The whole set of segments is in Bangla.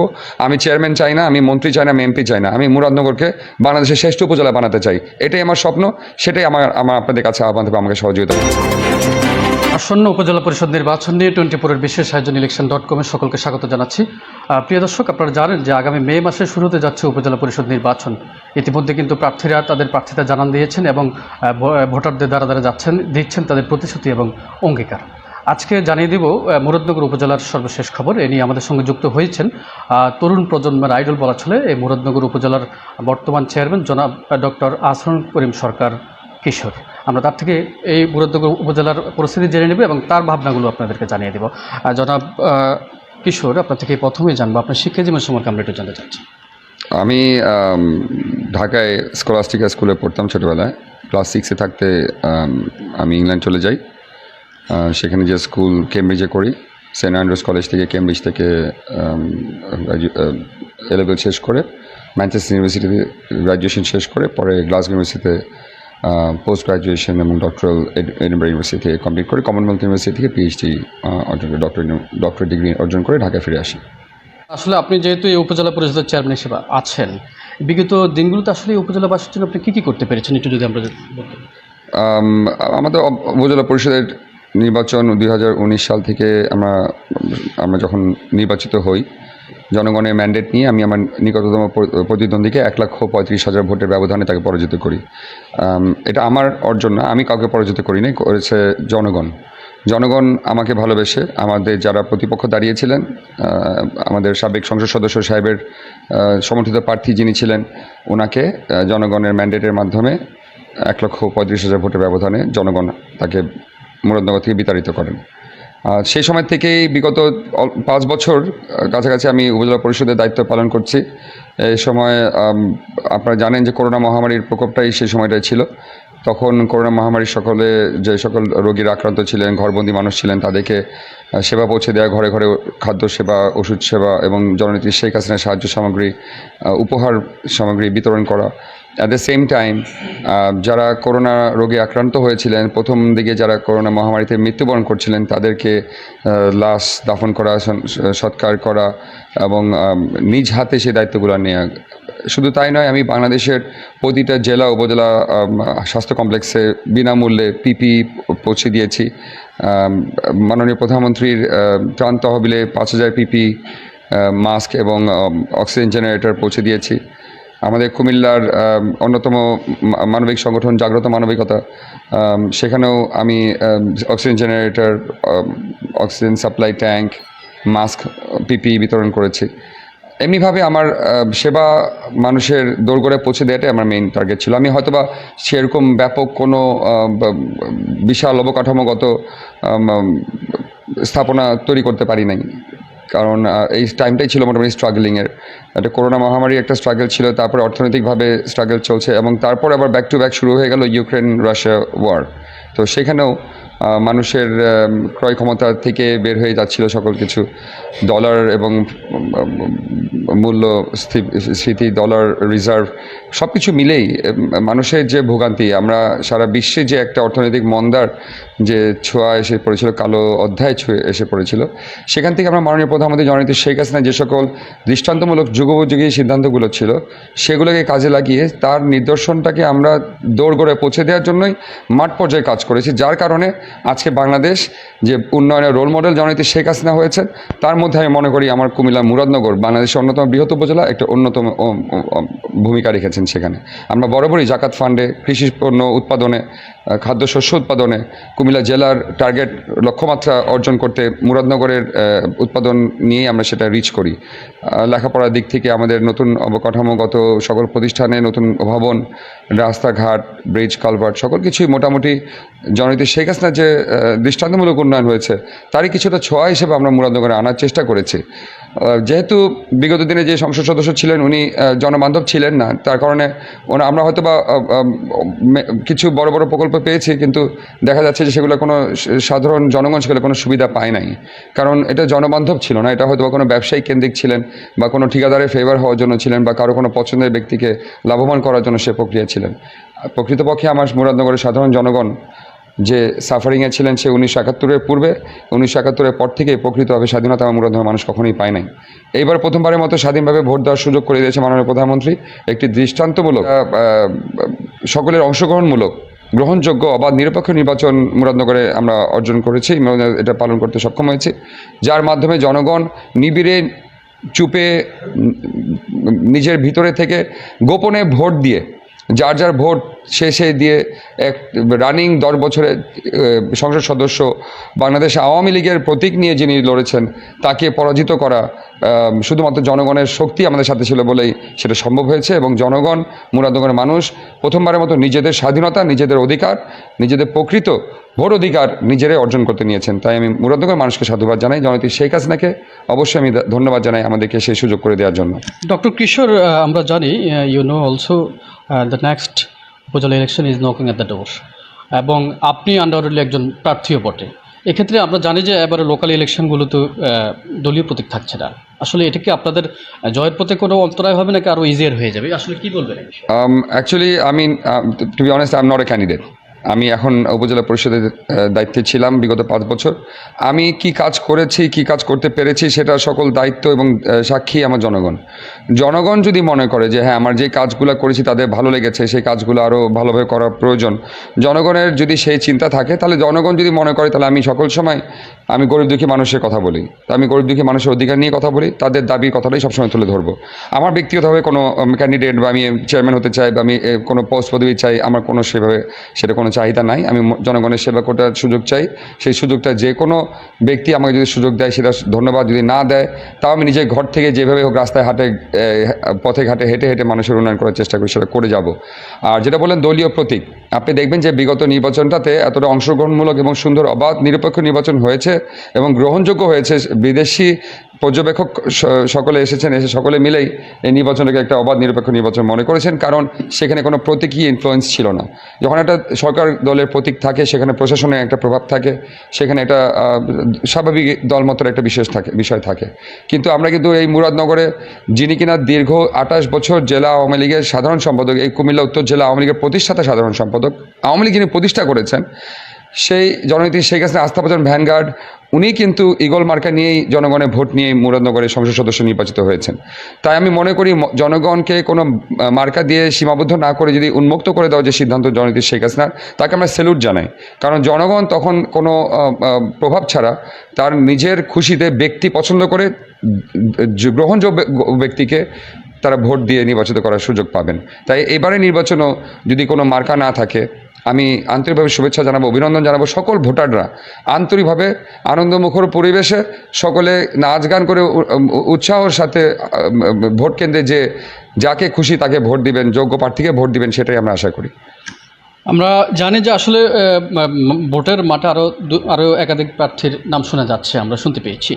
করব আমি চেয়ারম্যান চাই না আমি মন্ত্রী চাই না আমি এমপি চাই না আমি মুরাদনগরকে বাংলাদেশের শ্রেষ্ঠ উপজেলা বানাতে চাই এটাই আমার স্বপ্ন সেটাই আমার আমার আপনাদের কাছে আহ্বান থেকে আমাকে সহযোগিতা আসন্ন উপজেলা পরিষদ নির্বাচন নিয়ে টোয়েন্টি ফোরের বিশেষ আয়োজন ইলেকশন ডট কমে সকলকে স্বাগত জানাচ্ছি প্রিয় দর্শক আপনারা জানেন যে আগামী মে মাসে শুরু হতে যাচ্ছে উপজেলা পরিষদ নির্বাচন ইতিমধ্যে কিন্তু প্রার্থীরা তাদের প্রার্থীতা জানান দিয়েছেন এবং ভোটারদের দ্বারা দ্বারা যাচ্ছেন দিচ্ছেন তাদের প্রতিশ্রুতি এবং অঙ্গীকার আজকে জানিয়ে দিব মুরাদনগর উপজেলার সর্বশেষ খবর এ নিয়ে আমাদের সঙ্গে যুক্ত হয়েছেন তরুণ প্রজন্মের আইডল বলা চলে এই মুরাদনগর উপজেলার বর্তমান চেয়ারম্যান জনাব ডক্টর আসরুল করিম সরকার কিশোর আমরা তার থেকে এই মুরাদনগর উপজেলার পরিস্থিতি জেনে নেব এবং তার ভাবনাগুলো আপনাদেরকে জানিয়ে দেব জনাব কিশোর আপনার থেকে প্রথমেই জানবো আপনার শিক্ষা জীবন সম্পর্কে আমরা একটু জানতে চাচ্ছি আমি ঢাকায় স্কলাস্টিকা স্কুলে পড়তাম ছোটোবেলায় ক্লাস সিক্সে থাকতে আমি ইংল্যান্ড চলে যাই সেখানে যে স্কুল কেমব্রিজে করি সেন্ট অ্যান্ড্রুজ কলেজ থেকে কেমব্রিজ থেকে এলেভেল শেষ করে ম্যানচেস্টার ইউনিভার্সিটিতে গ্র্যাজুয়েশন শেষ করে পরে গ্লাসগো ইউনিভার্সিটিতে পোস্ট গ্রাজুয়েশন এবং ডক্টরাল ইউনিভার্সিটি থেকে কমপ্লিট করে কমনওয়েলথ ইউনিভার্সিটি থেকে পিএইচডি অর্জন করে ডক্টর ডক্টরেট ডিগ্রি অর্জন করে ঢাকায় ফিরে আসি আসলে আপনি যেহেতু এই উপজেলা পরিষদের চেয়ারম্যান হিসেবে আছেন বিগত দিনগুলোতে আসলে এই উপজেলাবাসীর জন্য আপনি কী কী করতে পেরেছেন একটু যদি আমরা আমাদের উপজেলা পরিষদের নির্বাচন দুই সাল থেকে আমরা আমরা যখন নির্বাচিত হই জনগণের ম্যান্ডেট নিয়ে আমি আমার নিকটতম প্রতিদ্বন্দ্বীকে এক লক্ষ পঁয়ত্রিশ হাজার ভোটের ব্যবধানে তাকে পরাজিত করি এটা আমার অর্জন না আমি কাউকে পরাজিত করিনি করেছে জনগণ জনগণ আমাকে ভালোবেসে আমাদের যারা প্রতিপক্ষ দাঁড়িয়েছিলেন আমাদের সাবেক সংসদ সদস্য সাহেবের সমর্থিত প্রার্থী যিনি ছিলেন ওনাকে জনগণের ম্যান্ডেটের মাধ্যমে এক লক্ষ পঁয়ত্রিশ হাজার ভোটের ব্যবধানে জনগণ তাকে মুরাদনগর থেকে বিতাড়িত করেন সেই সময় থেকেই বিগত পাঁচ বছর কাছাকাছি আমি উপজেলা পরিষদের দায়িত্ব পালন করছি এ সময় আপনারা জানেন যে করোনা মহামারীর প্রকোপটাই সেই সময়টাই ছিল তখন করোনা মহামারীর সকলে যে সকল রোগীরা আক্রান্ত ছিলেন ঘরবন্দি মানুষ ছিলেন তাদেরকে সেবা পৌঁছে দেওয়া ঘরে ঘরে খাদ্য সেবা ওষুধ সেবা এবং জননীতি শেখ হাসিনার সাহায্য সামগ্রী উপহার সামগ্রী বিতরণ করা অ্যাট দ্য সেম টাইম যারা করোনা রোগে আক্রান্ত হয়েছিলেন প্রথম দিকে যারা করোনা মহামারীতে মৃত্যুবরণ করছিলেন তাদেরকে লাশ দাফন করা সৎকার করা এবং নিজ হাতে সেই দায়িত্বগুলো নেওয়া শুধু তাই নয় আমি বাংলাদেশের প্রতিটা জেলা উপজেলা স্বাস্থ্য কমপ্লেক্সে বিনামূল্যে পিপি পৌঁছে দিয়েছি মাননীয় প্রধানমন্ত্রীর ত্রাণ তহবিলে পাঁচ হাজার পিপি মাস্ক এবং অক্সিজেন জেনারেটর পৌঁছে দিয়েছি আমাদের কুমিল্লার অন্যতম মানবিক সংগঠন জাগ্রত মানবিকতা সেখানেও আমি oxygen generator oxygen supply tank mask PP বিতরণ করেছি এমনিভাবে আমার সেবা মানুষের করে পৌঁছে দেওয়াটাই আমার মেইন টার্গেট ছিল আমি হয়তোবা সেরকম ব্যাপক কোনো বিশাল অবকাঠামোগত স্থাপনা তৈরি করতে পারি নাই কারণ এই টাইমটাই ছিল মোটামুটি স্ট্রাগলিংয়ের একটা করোনা মহামারী একটা স্ট্রাগল ছিল তারপরে অর্থনৈতিকভাবে স্ট্রাগল চলছে এবং তারপর আবার ব্যাক টু ব্যাক শুরু হয়ে গেল ইউক্রেন রাশিয়া ওয়ার তো সেখানেও মানুষের ক্রয় ক্ষমতা থেকে বের হয়ে যাচ্ছিল সকল কিছু ডলার এবং মূল্য স্থিতি ডলার রিজার্ভ সব কিছু মিলেই মানুষের যে ভোগান্তি আমরা সারা বিশ্বে যে একটা অর্থনৈতিক মন্দার যে ছোঁয়া এসে পড়েছিল কালো অধ্যায় ছুঁয়ে এসে পড়েছিল সেখান থেকে আমরা মাননীয় প্রধানমন্ত্রী জননীতি শেখ হাসিনা যে সকল দৃষ্টান্তমূলক যুগোপযোগী সিদ্ধান্তগুলো ছিল সেগুলোকে কাজে লাগিয়ে তার নিদর্শনটাকে আমরা দৌড় গড়ে পৌঁছে দেওয়ার জন্যই মাঠ পর্যায়ে কাজ করেছি যার কারণে আজকে বাংলাদেশ যে উন্নয়নের রোল মডেল জননীতি শেখ হাসিনা হয়েছেন তার মধ্যে আমি মনে করি আমার কুমিল্লা মুরাদনগর বাংলাদেশের অন্যতম বৃহৎ উপজেলা একটা অন্যতম ভূমিকা রেখেছেন সেখানে আমরা বরাবরই জাকাত ফান্ডে কৃষি পণ্য উৎপাদনে খাদ্যশস্য উৎপাদনে কুমিল্লা জেলার টার্গেট লক্ষ্যমাত্রা অর্জন করতে মুরাদনগরের উৎপাদন নিয়ে আমরা সেটা রিচ করি লেখাপড়ার দিক থেকে আমাদের নতুন অবকাঠামোগত সকল প্রতিষ্ঠানে নতুন ভবন রাস্তাঘাট ব্রিজ কালভার্ট সকল কিছুই মোটামুটি জননীতি শেখ হাসিনার যে দৃষ্টান্তমূলক উন্নয়ন হয়েছে তারই কিছুটা ছোঁয়া হিসেবে আমরা মুরাদনগরে আনার চেষ্টা করেছি যেহেতু বিগত দিনে যে সংসদ সদস্য ছিলেন উনি জনবান্ধব ছিলেন না তার কারণে আমরা হয়তো বা কিছু বড় বড় প্রকল্প পেয়েছি কিন্তু দেখা যাচ্ছে যে সেগুলো কোনো সাধারণ জনগণ সেগুলো কোনো সুবিধা পায় নাই কারণ এটা জনবান্ধব ছিল না এটা হয়তো বা কোনো ব্যবসায়ী কেন্দ্রিক ছিলেন বা কোনো ঠিকাদারের ফেভার হওয়ার জন্য ছিলেন বা কারো কোনো পছন্দের ব্যক্তিকে লাভবান করার জন্য সে প্রক্রিয়া ছিলেন প্রকৃতপক্ষে আমার মুরাদনগরের সাধারণ জনগণ যে সাফারিংয়ে ছিলেন সে উনিশশো একাত্তরের পূর্বে উনিশশো একাত্তরের পর থেকে প্রকৃতভাবে স্বাধীনতা এবং মূলধনের মানুষ কখনোই পায় নাই এইবার প্রথমবারের মতো স্বাধীনভাবে ভোট দেওয়ার সুযোগ করে দিয়েছে মাননীয় প্রধানমন্ত্রী একটি দৃষ্টান্তমূলক সকলের অংশগ্রহণমূলক গ্রহণযোগ্য অবাধ নিরপেক্ষ নির্বাচন মুরাদনগরে আমরা অর্জন করেছি এটা পালন করতে সক্ষম হয়েছি যার মাধ্যমে জনগণ নিবিড়ে চুপে নিজের ভিতরে থেকে গোপনে ভোট দিয়ে যার যার ভোট শেষে দিয়ে এক রানিং দশ বছরের সংসদ সদস্য বাংলাদেশ আওয়ামী লীগের প্রতীক নিয়ে যিনি লড়েছেন তাকে পরাজিত করা শুধুমাত্র জনগণের শক্তি আমাদের সাথে ছিল বলেই সেটা সম্ভব হয়েছে এবং জনগণ মুরাদগণের মানুষ প্রথমবারের মতো নিজেদের স্বাধীনতা নিজেদের অধিকার নিজেদের প্রকৃত ভোট অধিকার নিজেরাই অর্জন করতে নিয়েছেন তাই আমি মুরাদগণের মানুষকে সাধুবাদ জানাই জনতি শেখ হাসিনাকে অবশ্যই আমি ধন্যবাদ জানাই আমাদেরকে সেই সুযোগ করে দেওয়ার জন্য ডক্টর কিশোর আমরা জানি you know also the next upazila election is knocking at the door এবং আপনি আন্ডারলি একজন প্রার্থীও বটে এক্ষেত্রে আমরা জানি যে এবারে লোকাল ইলেকশনগুলোতে দলীয় প্রতীক থাকছে না আসলে এটা কি আপনাদের জয়ের পথে কোনো অন্তরায় হবে নাকি আরও ইজিয়ার হয়ে যাবে আসলে কি বলবেন অ্যাকচুয়ালি আমি to be honest I am not a candidate আমি এখন উপজেলা পরিষদের দায়িত্বে ছিলাম বিগত পাঁচ বছর আমি কি কাজ করেছি কি কাজ করতে পেরেছি সেটা সকল দায়িত্ব এবং সাক্ষী আমার জনগণ জনগণ যদি মনে করে যে হ্যাঁ আমার যে কাজগুলো করেছি তাদের ভালো লেগেছে সেই কাজগুলো আরও ভালোভাবে করা প্রয়োজন জনগণের যদি সেই চিন্তা থাকে তাহলে জনগণ যদি মনে করে তাহলে আমি সকল সময় আমি গরিব দুঃখী মানুষের কথা বলি আমি গরিব দুঃখী মানুষের অধিকার নিয়ে কথা বলি তাদের দাবির কথাটাই সবসময় তুলে ধরবো আমার ব্যক্তিগতভাবে কোনো ক্যান্ডিডেট বা আমি চেয়ারম্যান হতে চাই বা আমি কোনো পোস্ট পদবি চাই আমার কোনো সেভাবে সেটা কোনো চাহিদা নাই আমি জনগণের সেবা করার সুযোগ চাই সেই সুযোগটা যে কোনো ব্যক্তি আমাকে যদি সুযোগ দেয় সেটা ধন্যবাদ যদি না দেয় তাও আমি নিজের ঘর থেকে যেভাবে হোক রাস্তায় হাটে পথে ঘাটে হেঁটে হেঁটে মানুষের উন্নয়ন করার চেষ্টা করি সেটা করে যাব আর যেটা বলেন দলীয় প্রতীক আপনি দেখবেন যে বিগত নির্বাচনটাতে এতটা অংশগ্রহণমূলক এবং সুন্দর অবাধ নিরপেক্ষ নির্বাচন হয়েছে এবং গ্রহণযোগ্য হয়েছে বিদেশি পর্যবেক্ষক সকলে এসেছেন এসে সকলে মিলেই এই নির্বাচনটাকে একটা অবাধ নিরপেক্ষ নির্বাচন মনে করেছেন কারণ সেখানে কোনো প্রতীকী ইনফ্লুয়েন্স ছিল না যখন একটা সরকার দলের প্রতীক থাকে সেখানে প্রশাসনের একটা প্রভাব থাকে সেখানে একটা স্বাভাবিক দলমতের একটা বিশেষ থাকে বিষয় থাকে কিন্তু আমরা কিন্তু এই মুরাদনগরে যিনি কিনা দীর্ঘ আঠাশ বছর জেলা আওয়ামী লীগের সাধারণ সম্পাদক এই কুমিল্লা উত্তর জেলা আওয়ামী লীগের প্রতিষ্ঠাতা সাধারণ সম্পাদক আওয়ামী লীগ যিনি প্রতিষ্ঠা করেছেন সেই জননীতি শেখ হাসিনা আস্থাভাজন ভ্যানগার্ড উনি কিন্তু ইগল মার্কা নিয়েই জনগণের ভোট নিয়ে মুরাদনগরের সংসদ সদস্য নির্বাচিত হয়েছেন তাই আমি মনে করি জনগণকে কোনো মার্কা দিয়ে সীমাবদ্ধ না করে যদি উন্মুক্ত করে দেওয়া যে সিদ্ধান্ত জননীতি শেখ হাসিনার তাকে আমরা স্যালুট জানাই কারণ জনগণ তখন কোনো প্রভাব ছাড়া তার নিজের খুশিতে ব্যক্তি পছন্দ করে গ্রহণযোগ্য ব্যক্তিকে তারা ভোট দিয়ে নির্বাচিত করার সুযোগ পাবেন তাই এবারে নির্বাচনও যদি কোনো মার্কা না থাকে আমি আন্তরিকভাবে শুভেচ্ছা জানাবো অভিনন্দন জানাবো সকল ভোটাররা আন্তরিকভাবে আনন্দমুখর পরিবেশে সকলে নাচ গান করে উৎসাহর সাথে ভোট কেন্দ্রে যে যাকে খুশি তাকে ভোট দিবেন যোগ্য প্রার্থীকে ভোট দিবেন সেটাই আমরা আশা করি আমরা জানি যে আসলে ভোটের মাঠে আরও আরও একাধিক প্রার্থীর নাম শোনা যাচ্ছে আমরা শুনতে পেয়েছি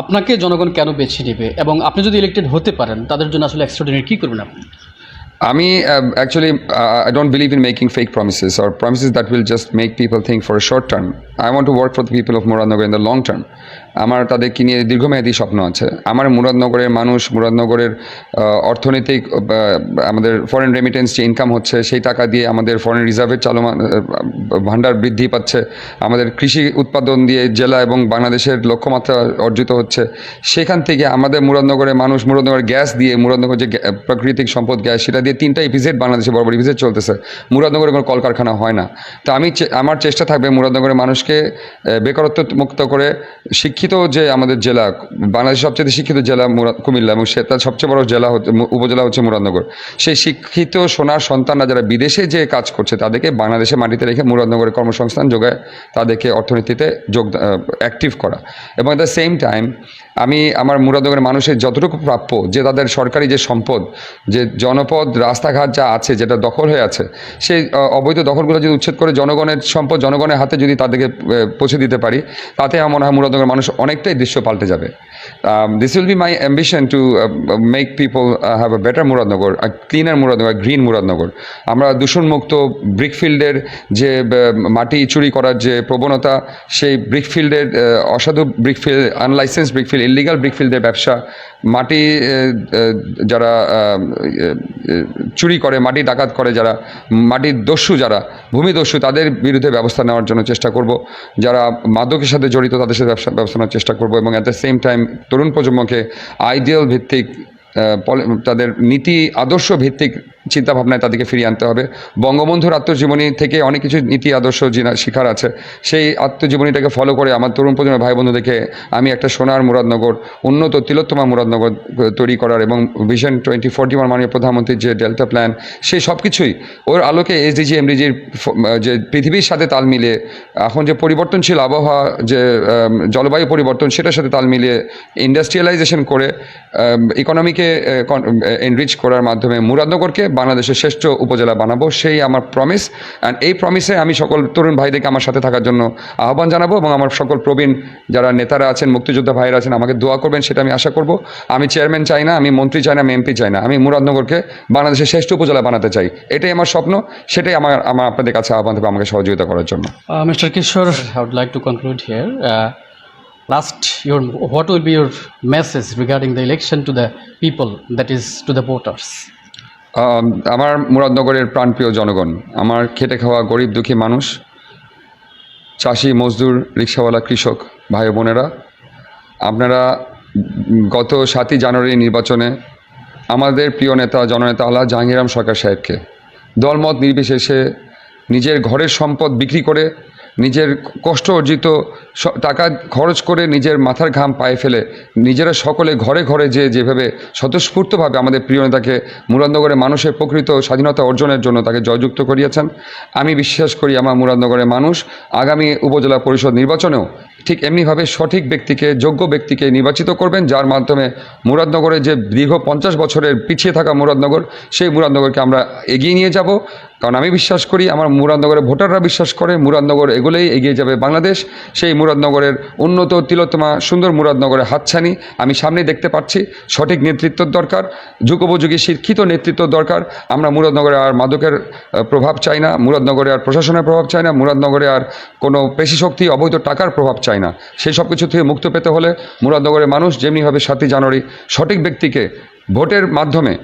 আপনাকে জনগণ কেন বেছে নেবে এবং আপনি যদি ইলেকটেড হতে পারেন তাদের জন্য আসলে এক্সট্রাডিনারি কী করবেন আপনি আমি actually I don't believe in making fake promises or promises that will just make people think for a short term I want to work for the people of Muradnagar in the long term আমার তাদেরকে নিয়ে দীর্ঘমেয়াদী স্বপ্ন আছে আমার মুরাদনগরের মানুষ মুরাদনগরের অর্থনৈতিক আমাদের ফরেন রেমিটেন্স যে ইনকাম হচ্ছে সেই টাকা দিয়ে আমাদের ফরেন রিজার্ভের চালমান ভাণ্ডার বৃদ্ধি পাচ্ছে আমাদের কৃষি উৎপাদন দিয়ে জেলা এবং বাংলাদেশের লক্ষ্যমাত্রা অর্জিত হচ্ছে সেখান থেকে আমাদের মুরাদনগরের মানুষ মুরাদনগর গ্যাস দিয়ে মুরাদনগর যে প্রাকৃতিক সম্পদ গ্যাস সেটা দিয়ে তিনটা ইভিজেট বাংলাদেশে বড় বড় ইভিজেট চলতেছে মুরাদনগরে কোনো কলকারখানা হয় না তো আমি আমার চেষ্টা থাকবে মুরাদনগরের মানুষকে বেকারত্ব মুক্ত করে শিক্ষা শিক্ষিত যে আমাদের জেলা বাংলাদেশের সবচেয়ে শিক্ষিত জেলা কুমিল্লা এবং সে তার সবচেয়ে বড় জেলা উপজেলা হচ্ছে মুরাদনগর সেই শিক্ষিত সোনার সন্তানরা যারা বিদেশে যে কাজ করছে তাদেরকে বাংলাদেশে মাটিতে রেখে মুরাদনগরে কর্মসংস্থান যোগায় তাদেরকে অর্থনীতিতে যোগ অ্যাক্টিভ করা এবং অ্যাট দ্য সেম টাইম আমি আমার মুরাদনগরের মানুষের যতটুকু প্রাপ্য যে তাদের সরকারি যে সম্পদ যে জনপদ রাস্তাঘাট যা আছে যেটা দখল হয়ে আছে সেই অবৈধ দখলগুলো যদি উচ্ছেদ করে জনগণের সম্পদ জনগণের হাতে যদি তাদেরকে পৌঁছে দিতে পারি তাতে আমার মনে হয় মুরাদনগরের মানুষ অনেকটাই দৃশ্য পাল্টে যাবে Um, this will be my ambition to uh, make people uh, have a better Muradnagar, a cleaner Muradnagar, green Muradnagar. আমরা দূষণমুক্ত ব্রিকফিল্ডের যে মাটি চুরি করার যে প্রবণতা সেই ব্রিকফিল্ডের অসাধু ব্রিকফিল্ড আনলাইসেন্স ব্রিকফিল্ড ইলিগাল ব্রিকফিল্ডের ব্যবসা মাটি যারা চুরি করে মাটি ডাকাত করে যারা মাটির দস্যু যারা ভূমিদস্যু তাদের বিরুদ্ধে ব্যবস্থা নেওয়ার জন্য চেষ্টা করব যারা মাদকের সাথে জড়িত তাদের সাথে ব্যবস্থা নেওয়ার চেষ্টা করব এবং অ্যাট দ্য সেম টাইম তরুণ প্রজন্মকে আইডিয়াল ভিত্তিক তাদের নীতি আদর্শ ভিত্তিক চিন্তাভাবনায় তাদেরকে ফিরিয়ে আনতে হবে বঙ্গবন্ধুর আত্মজীবনী থেকে অনেক কিছু নীতি আদর্শ শিখার আছে সেই আত্মজীবনীটাকে ফলো করে আমার তরুণ প্রজন্মের ভাই দেখে আমি একটা সোনার মুরাদনগর উন্নত তিলোত্তমা মুরাদনগর তৈরি করার এবং ভিশন টোয়েন্টি ফোরটি ওয়ান মাননীয় প্রধানমন্ত্রীর যে ডেল্টা প্ল্যান সেই সব কিছুই ওর আলোকে এসডিজি এমডিজির যে পৃথিবীর সাথে তাল মিলিয়ে এখন যে পরিবর্তনশীল আবহাওয়া যে জলবায়ু পরিবর্তন সেটার সাথে তাল মিলিয়ে ইন্ডাস্ট্রিয়ালাইজেশন করে ইকোনমিকে মুরাদনগরকে এনরিচ করার মাধ্যমে মুরাদনগরকে বাংলাদেশের শ্রেষ্ঠ উপজেলা বানাবো সেই আমার প্রমিস অ্যান্ড এই প্রমিসে আমি সকল তরুণ ভাইদেরকে আমার সাথে থাকার জন্য আহ্বান জানাবো এবং আমার সকল প্রবীণ যারা নেতারা আছেন মুক্তিযোদ্ধা ভাইরা আছেন আমাকে দোয়া করবেন সেটা আমি আশা করব আমি চেয়ারম্যান চাই না আমি মন্ত্রী চাই না আমি এমপি চাই না আমি মুরাদনগরকে বাংলাদেশের শ্রেষ্ঠ উপজেলা বানাতে চাই এটাই আমার স্বপ্ন সেটাই আমার আমার আপনাদের কাছে আহ্বান থাকবে আমাকে সহযোগিতা করার জন্য mister Kishore I would like to conclude here last your what will be your message regarding the election to the people that is to the voters um, আমার মুরাদনগরের প্রাণপ্রিয় জনগণ আমার খেটে খাওয়া গরিব দুঃখী মানুষ চাষি মজদুর রিক্সাওয়ালা কৃষক ভাই বোনেরা আপনারা গত সাতই জানুয়ারি নির্বাচনে আমাদের প্রিয় নেতা জননেতা আলা জাহাঙ্গীরাম সরকার সাহেবকে দলমত নির্বিশেষে নিজের ঘরের সম্পদ বিক্রি করে নিজের কষ্ট অর্জিত টাকা খরচ করে নিজের মাথার ঘাম পায়ে ফেলে নিজেরা সকলে ঘরে ঘরে যে যেভাবে স্বতঃস্ফূর্তভাবে আমাদের প্রিয় নেতাকে মুরাদনগরের মানুষের প্রকৃত স্বাধীনতা অর্জনের জন্য তাকে জয়যুক্ত করিয়েছেন আমি বিশ্বাস করি আমার মুরাদনগরের মানুষ আগামী উপজেলা পরিষদ নির্বাচনেও ঠিক এমনিভাবে সঠিক ব্যক্তিকে যোগ্য ব্যক্তিকে নির্বাচিত করবেন যার মাধ্যমে মুরাদনগরের যে দীর্ঘ পঞ্চাশ বছরের পিছিয়ে থাকা মুরাদনগর সেই মুরাদনগরকে আমরা এগিয়ে নিয়ে যাব কারণ আমি বিশ্বাস করি আমার মুরাদনগরের ভোটাররা বিশ্বাস করে মুরাদনগর এগুলোই এগিয়ে যাবে বাংলাদেশ সেই মুরাদনগরের উন্নত তিলতমা সুন্দর মুরাদনগরের হাতছানি আমি সামনে দেখতে পাচ্ছি সঠিক নেতৃত্বর দরকার যুগোপযোগী শিক্ষিত নেতৃত্ব দরকার আমরা মুরাদনগরে আর মাদকের প্রভাব চাই না মুরাদনগরে আর প্রশাসনের প্রভাব চাই না মুরাদনগরে আর কোনো পেশিশক্তি অবৈধ টাকার প্রভাব চাই না সেই সব কিছু থেকে মুক্ত পেতে হলে মুরাদনগরের মানুষ যেমনিভাবে সাতই জানুয়ারি সঠিক ব্যক্তিকে ভোটের মাধ্যমে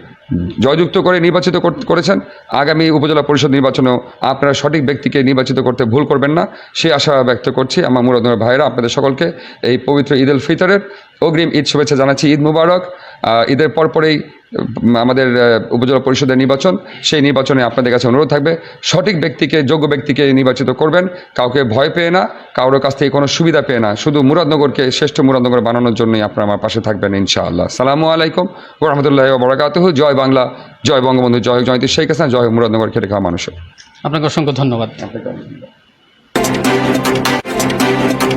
জয়যুক্ত করে নির্বাচিত করেছেন আগামী উপজেলা পরিষদ নির্বাচনেও আপনারা সঠিক ব্যক্তিকে নির্বাচিত করতে ভুল করবেন না সে আশা ব্যক্ত করছি আমার মুরাদমের ভাইয়েরা আপনাদের সকলকে এই পবিত্র ঈদ ফিতরের অগ্রিম ঈদ শুভেচ্ছা জানাচ্ছি ঈদ মুবারক ঈদের পরপরেই আমাদের উপজেলা পরিষদের নির্বাচন সেই নির্বাচনে আপনাদের কাছে অনুরোধ থাকবে সঠিক ব্যক্তিকে যোগ্য ব্যক্তিকে নির্বাচিত করবেন কাউকে ভয় পেয়ে না কারোর কাছ থেকে কোনো সুবিধা পেয়ে না শুধু মুরাদনগরকে শ্রেষ্ঠ মুরাদনগর বানানোর জন্যই আপনারা আমার পাশে থাকবেন ইনশাআল্লাহ সালামু আলাইকুম রহমতুল্লাহ বরাকাতহ জয় বাংলা জয় বঙ্গবন্ধু জয় জয়ন্তী শেখ হাসান জয় মুরাদনগর খেটে খাওয়া মানুষের আপনাকে অসংখ্য ধন্যবাদ